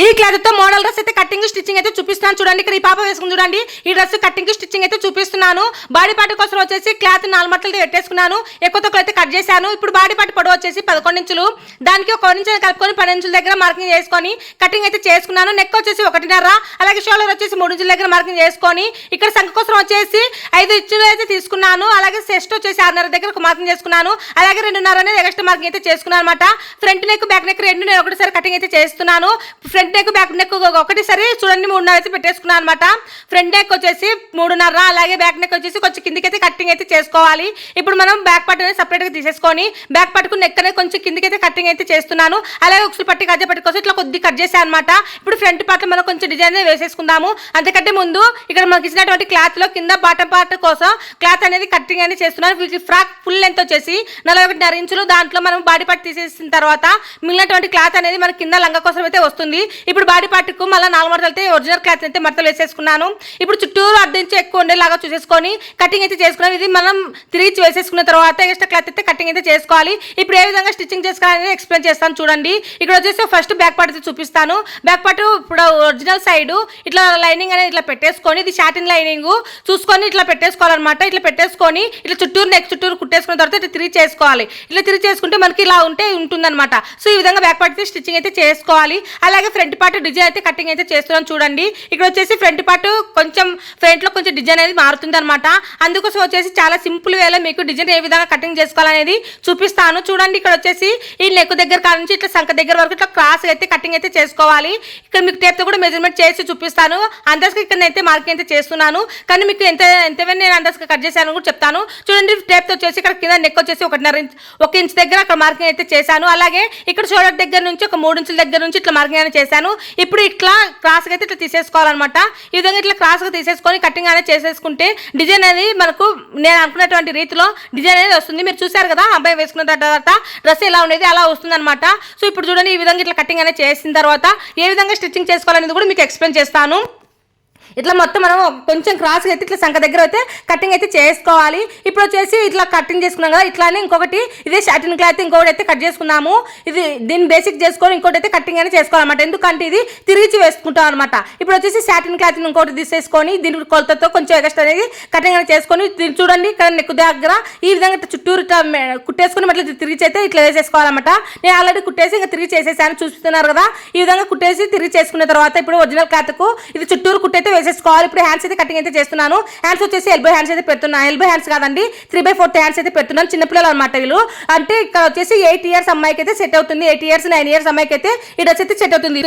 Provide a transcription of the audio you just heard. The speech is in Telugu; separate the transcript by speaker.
Speaker 1: ఈ క్లాత్తో మోడల్ డ్రెస్ అయితే కటింగ్ స్టిచ్చింగ్ అయితే చూపిస్తాను చూడండి ఇక్కడ ఈ పాప వేసుకుని చూడండి. ఈ డ్రెస్ కటింగ్ స్టిచ్చింగ్ అయితే చూపిస్తున్నాను. బాడీ పార్ట్ కోసం వచ్చేసి క్లాత్ నాలుగు మట్టలతో పెట్టేసుకున్నాను ఎక్కువ తక్కువ అయితే కట్ చేశాను. ఇప్పుడు బాడీ పార్ట్ పొడవు వచ్చేసి పదకొండు ఇంచులు. దానికి ఒక ఇంచు కలుపుకొని పన్నెండు ఇంచుల దగ్గర మార్కింగ్ చేసుకొని కటింగ్ అయితే చేసుకున్నాను. నెక్ వచ్చేసి ఒకటిన్నర విషయంలో వచ్చేసి మూడు ఇంచుల దగ్గర మార్కింగ్ చేసుకొని ఇక్కడ సంఖ్య కోసం వచ్చేసి ఐదు ఇంచులు అయితే తీసుకున్నాను. అలాగే సెస్ట్ వచ్చేసి ఆరున్నర దగ్గర ఒక మార్కింగ్ చేసుకున్నాను. అలాగే రెండున్నర అనేది ఎక్స్ట్రా మార్కింగ్ అయితే చేసుకున్నాను అనమాట ఫ్రంట్ నెక్ బ్యాక్ నెక్ రెండు నేను ఒకటిసారి కటింగ్ అయితే చేస్తున్నాను. ఫ్రంట్ నెక్ బ్యాక్ నెక్ ఒకటిసారి చూడండి మూడున్నర అయితే పెట్టేసుకున్నాను అనమాట ఫ్రంట్ నెక్ వచ్చేసి మూడున్నర అలాగే బ్యాక్ నెక్ వచ్చేసి కొంచెం కిందికి అయితే కటింగ్ అయితే చేసుకోవాలి. ఇప్పుడు మనం బ్యాక్ పార్ట్ అనేది సపరేట్గా తీసేసుకొని బ్యాక్ పార్ట్కు నెక్ అనేది కొంచెం కిందికి అయితే కటింగ్ అయితే చేస్తున్నాను. అలాగే ఒకసారి పట్టి గజ్జ పట్టుకోసం ఇట్లా కొద్ది కట్ చేశాను అనమాట ఇప్పుడు ఫ్రంట్ పార్ట్లో మనం కొంచెం డిజైన్ వేసేసి చేసుకుందాము. అంతకంటే ముందు ఇక్కడ మనకి ఇచ్చినటువంటి క్లాత్లో కింద బాటం పార్ట్ కోసం క్లాత్ అనేది కటింగ్ అనేది చేస్తున్నాను వీటి ఫ్రాక్ ఫుల్ లెంత్ వచ్చేసి నలభై ఒకటిన్నర ఇంచులు దాంట్లో మనం బాడీ పార్ట్ తీసేసిన తర్వాత మిగిలినటువంటి క్లాత్ అనేది మన కింద లంగ కోసం అయితే వస్తుంది. ఇప్పుడు బాడీ పార్ట్కు మళ్ళీ నాలుగు మడతలు అయితే ఒరిజినల్ క్లాత్ అయితే మడతలు వేసేసుకున్నాను. ఇప్పుడు చుట్టూరు అర్ధించి ఎక్కువ ఉండేలాగా చూసేసుకొని కటింగ్ అయితే చేసుకున్నాం ఇది మనం తిరిగి వేసేసుకున్న తర్వాత ఎక్స్ట్రా క్లాత్ అయితే కటింగ్ అయితే చేసుకోవాలి. ఇప్పుడు ఏ విధంగా స్టిచ్చింగ్ చేసుకోవాలని ఎక్స్ప్లెయిన్ చేస్తాను చూడండి. ఇక్కడ వచ్చేసి ఫస్ట్ బ్యాక్ పార్ట్ అయితే చూపిస్తాను. బ్యాక్ పార్ట్ ఇప్పుడు ఒరిజినల్ సైడ్ ఇట్లా లైనింగ్ అనేది ఇట్లా పెట్టేసుకొని ఇది షాటిన్ లైనింగ్. చూసుకొని ఇట్లా పెట్టేసుకోవాలన్నమాట. ఇట్లా పెట్టేసుకొని ఇట్లా చుట్టూరు నెక్ చుట్టూరు కుట్టేసుకున్న తర్వాత ఇట్లా తిరిగి చేసుకోవాలి. ఇట్లా తిరిగి చేసుకుంటే మనకి ఇలా ఉంటే ఉంటుందన్నమాట. సో ఈ విధంగా బ్యాక్ పార్ట్ స్టిచ్చింగ్ అయితే చేసుకోవాలి. అలాగే ఫ్రంట్ పార్ట్ డిజైన్ అయితే కటింగ్ అయితే చేస్తున్నాం చూడండి. ఇక్కడ వచ్చేసి ఫ్రంట్ పార్ట్ కొంచెం ఫ్రంట్లో కొంచెం డిజైన్ అనేది మారుతుంది అనమాట అందుకోసం వచ్చేసి చాలా సింపుల్ వేలో మీకు డిజైన్ ఏ విధంగా కటింగ్ చేసుకోవాలనేది చూపిస్తాను. చూడండి ఇక్కడ వచ్చేసి ఈ నెక్ దగ్గర కాడ నుంచి ఇట్లా సంఖ దగ్గర వరకు ఇట్లా క్రాస్ అయితే కటింగ్ అయితే చేసుకోవాలి. ఇక్కడ మీకు టేప్తో కూడా మెజర్మెంట్ చేసి చూపిస్తాను. అందరికి ఇక్కడ అయితే మార్కింగ్ అయితే చేస్తున్నాను. కానీ మీకు ఎంత ఎంత నేను అందరికి కట్ చేశాను కూడా చెప్తాను. చూడండి టేప్తో వచ్చేసి ఇక్కడ కింద నెక్ వచ్చేసి ఒకటిన్నర ఇంచ్ ఒక ఇంచ్ దగ్గర అక్కడ మార్కింగ్ అయితే చేశాను. అలాగే ఇక్కడ షోల్డర్ దగ్గర నుంచి ఒక మూడు ఇంచుల దగ్గర నుంచి ఇట్లా మార్కింగ్ అనేది చేశాను. ఇప్పుడు ఇట్లా క్రాస్గా అయితే ఇట్లా తీసేసుకోవాలన్నమాట. ఈ విధంగా ఇట్లా క్రాస్గా తీసేసుకొని కటింగ్ అనేది చేసేసుకుంటే డిజైన్ అనేది మనకు నేను అనుకున్నటువంటి రీతిలో డిజైన్ అనేది వస్తుంది. మీరు చూశారు కదా అబ్బాయి వేసుకున్న తర్వాత డ్రెస్ ఎలా ఉండేది అలా వస్తుంది అనమాట సో ఇప్పుడు చూడండి ఈ విధంగా ఇట్లా కటింగ్ అనేది చేసిన తర్వాత ఏ విధంగా స్టిచ్చింగ్ చేసుకోవాలనేది కూడా మీకు ఎక్స్ప్లెయిన్ చేస్తాను. చేస్తాను ఇట్లా మొత్తం మనం కొంచెం క్రాస్ అయితే ఇట్లా సంఖ దగ్గర అయితే కటింగ్ అయితే చేసుకోవాలి. ఇప్పుడు వచ్చేసి ఇట్లా కటింగ్ చేసుకున్నాం కదా ఇట్లానే ఇంకొకటి ఇదే షాటిన్ క్లాత్ ఇంకొకటి అయితే కట్ చేసుకున్నాము. ఇది దీన్ని బేసిక్ చేసుకొని ఇంకోటి అయితే కటింగ్ అనేది చేసుకోవాలన్నమాట. ఎందుకంటే ఇది తిరిగి వేసుకుంటాం అనమాట ఇప్పుడు వచ్చేసి శాటిన్ క్లాత్ ఇంకోటి తీసేసుకొని దీని కొలతతో కొంచెం ఎగస్ట్ అనేది కటింగ్ అనేది చేసుకొని చూడండి ఇక్కడ నెక్ దగ్గర ఈ విధంగా ఇట్లా చుట్టూరు ఇట్లా కుట్టేసుకొని మళ్ళీ తిరిగి అయితే ఇట్లా వేసేసుకోవాలన్నమాట. నేను ఆల్రెడీ కుట్టేసి ఇంకా తిరిగి చేసేసాను చూస్తున్నారు కదా. ఈ విధంగా కుట్టేసి తిరిగి చేసుకున్న తర్వాత ఇప్పుడు ఒరిజినల్ క్లాత్కు ఇది చుట్టూరు కుట్టయితే వేసేసుకోవాలి ఇప్పుడు హ్యాండ్స్ అయితే కటింగ్ అయితే చేస్తున్నాను. హ్యాండ్స్ వచ్చేసి ఎల్బో హ్యాండ్స్ అయితే పెడుతున్నాను ఎల్బో హ్యాండ్స్ కాదండి త్రీ బై ఫోర్త్ హ్యాండ్స్ అయితే పెడుతున్నాను. చిన్నపిల్లలు అనమాట వీళ్ళు. అంటే ఇక్కడ వచ్చేసి ఎయిట్ ఇయర్స్ అమ్మాయికి అయితే సెట్ అవుతుంది. ఎయిట్ ఇయర్స్ నైన్ ఇయర్స్ అమ్మాయికి అయితే ఈ డ్రెస్ అయితే సెట్ అవుతుంది.